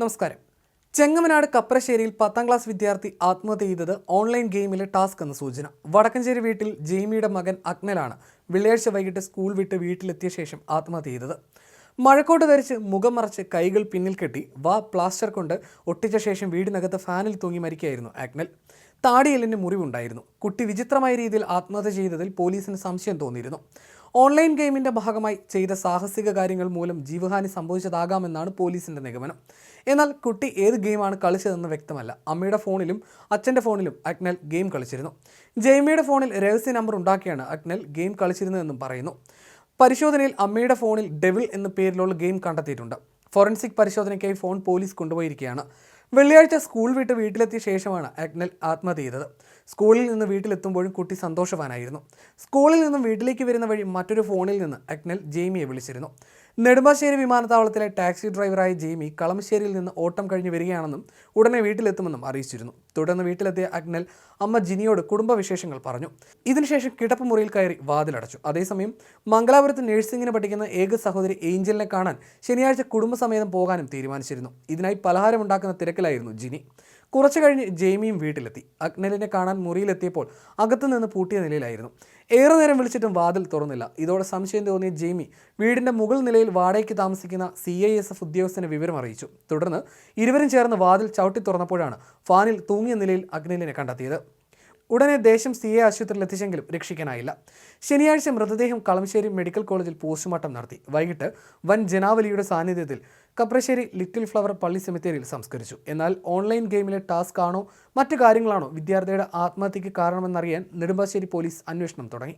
നമസ്കാരം. ചെങ്ങമനാട് കപ്രശ്ശേരിയിൽ പത്താം ക്ലാസ് വിദ്യാർത്ഥി ആത്മഹത്യ ചെയ്തത് ഓൺലൈൻ ഗെയിമിലെ ടാസ്ക് എന്ന സൂചന. വടക്കഞ്ചേരി വീട്ടിൽ ജെയ്മിയുടെ മകൻ അഗ്നലാണ് വെള്ളിയാഴ്ച വൈകിട്ട് സ്കൂൾ വിട്ട് വീട്ടിലെത്തിയ ശേഷം ആത്മഹത്യ ചെയ്തത്. മഴക്കോട്ട് ധരിച്ച് മുഖം മറച്ച് കൈകൾ പിന്നിൽ കെട്ടി വാ പ്ലാസ്റ്റർ കൊണ്ട് ഒട്ടിച്ച ശേഷം വീടിനകത്ത് ഫാനിൽ തൂങ്ങി മരിക്കുകയായിരുന്നു അഗ്നൽ താടിയെല്ലിന് മുറിവുണ്ടായിരുന്നു. കുട്ടി വിചിത്രമായ രീതിയിൽ ആത്മഹത്യ ചെയ്തതിൽ പോലീസിന് സംശയം തോന്നിയിരുന്നു. ഓൺലൈൻ ഗെയിമിന്റെ ഭാഗമായി ചെയ്ത സാഹസിക കാര്യങ്ങൾ മൂലം ജീവഹാനി സംഭവിച്ചതാകാമെന്നാണ് പോലീസിന്റെ നിഗമനം. എന്നാൽ കുട്ടി ഏത് ഗെയിമാണ് കളിച്ചതെന്ന് വ്യക്തമല്ല. അമ്മയുടെ ഫോണിലും അച്ഛന്റെ ഫോണിലും അഗ്നൽ ഗെയിം കളിച്ചിരുന്നു. ജെയ്മിയുടെ ഫോണിൽ രഹസ്യ നമ്പർ ഉണ്ടാക്കിയാണ് അഗ്നൽ ഗെയിം കളിച്ചിരുന്നതെന്നും പറയുന്നു. പരിശോധനയിൽ അമ്മയുടെ ഫോണിൽ ഡെവിൽ എന്ന പേരിലുള്ള ഗെയിം കണ്ടെത്തിയിട്ടുണ്ട്. ഫോറൻസിക് പരിശോധനയ്ക്കായി ഫോൺ പോലീസ് കൊണ്ടുപോയിരിക്കുകയാണ്. വെള്ളിയാഴ്ച സ്കൂൾ വിട്ട് വീട്ടിലെത്തിയ ശേഷമാണ് അഗ്നൽ ആത്മഹത്യ ചെയ്തത് സ്കൂളിൽ നിന്ന് വീട്ടിലെത്തുമ്പോഴും കുട്ടി സന്തോഷവാനായിരുന്നു. സ്കൂളിൽ നിന്നും വീട്ടിലേക്ക് വരുന്ന വഴി മറ്റൊരു ഫോണിൽ നിന്ന് അഗ്നൽ ജെയ്മിയെ വിളിച്ചിരുന്നു. നെടുമ്പാശ്ശേരി വിമാനത്താവളത്തിലെ ടാക്സി ഡ്രൈവറായ ജെയ്മി കളമശ്ശേരിയിൽ നിന്ന് ഓട്ടം കഴിഞ്ഞ് വരികയാണെന്നും ഉടനെ വീട്ടിലെത്തുമെന്നും അറിയിച്ചിരുന്നു. തുടർന്ന് വീട്ടിലെത്തിയ അഗ്നൽ അമ്മ ജിനിയോട് കുടുംബവിശേഷങ്ങൾ പറഞ്ഞു. ഇതിനുശേഷം കിടപ്പ് മുറിയിൽ കയറി വാതിലടച്ചു. അതേസമയം മംഗലാപുരത്ത് നഴ്സിംഗിന് പഠിക്കുന്ന ഏക സഹോദരി ഏഞ്ചലിനെ കാണാൻ ശനിയാഴ്ച കുടുംബസമേതം പോകാനും തീരുമാനിച്ചിരുന്നു. ഇതിനായി പലഹാരമുണ്ടാക്കുന്ന തിരക്കിലായിരുന്നു ജിനി. കുറച്ചു കഴിഞ്ഞ് ജെയ്മിയും വീട്ടിലെത്തി. അഗ്നലിനെ കാണാൻ മുറിയിലെത്തിയപ്പോൾ അകത്തു നിന്ന് പൂട്ടിയ നിലയിലായിരുന്നു. ഏറെ നേരം വിളിച്ചിട്ടും വാതിൽ തുറന്നില്ല. ഇതോടെ സംശയം തോന്നിയ ജെയ്മി വീടിന്റെ മുകൾ നിലയിൽ വാടകയ്ക്ക് താമസിക്കുന്ന സി ഐ എസ് എഫ് ഉദ്യോഗസ്ഥനെ വിവരം അറിയിച്ചു. തുടർന്ന് ഇരുവരും ചേർന്ന് വാതിൽ ചവിട്ടി തുറന്നപ്പോഴാണ് ഫാനിൽ തൂങ്ങിയ നിലയിൽ അഗ്നലിനെ കണ്ടെത്തിയത്. ഉടനെ ദേശം സി എ ആശുപത്രിയിൽ എത്തിച്ചെങ്കിലും രക്ഷിക്കാനായില്ല. ശനിയാഴ്ച മൃതദേഹം കളമശ്ശേരി മെഡിക്കൽ കോളേജിൽ പോസ്റ്റ്മോർട്ടം നടത്തി. വൈകിട്ട് വൻ ജനാവലിയുടെ സാന്നിധ്യത്തിൽ കപ്രശ്ശേരി ലിറ്റിൽ ഫ്ലവർ പള്ളി സെമിത്തേരിയിൽ സംസ്കരിച്ചു. എന്നാൽ ഓൺലൈൻ ഗെയിമിലെ ടാസ്ക് ആണോ മറ്റു കാര്യങ്ങളാണോ വിദ്യാർത്ഥിയുടെ ആത്മഹത്യയ്ക്ക് കാരണമെന്നറിയാൻ നെടുമ്പാശ്ശേരി പോലീസ് അന്വേഷണം തുടങ്ങി.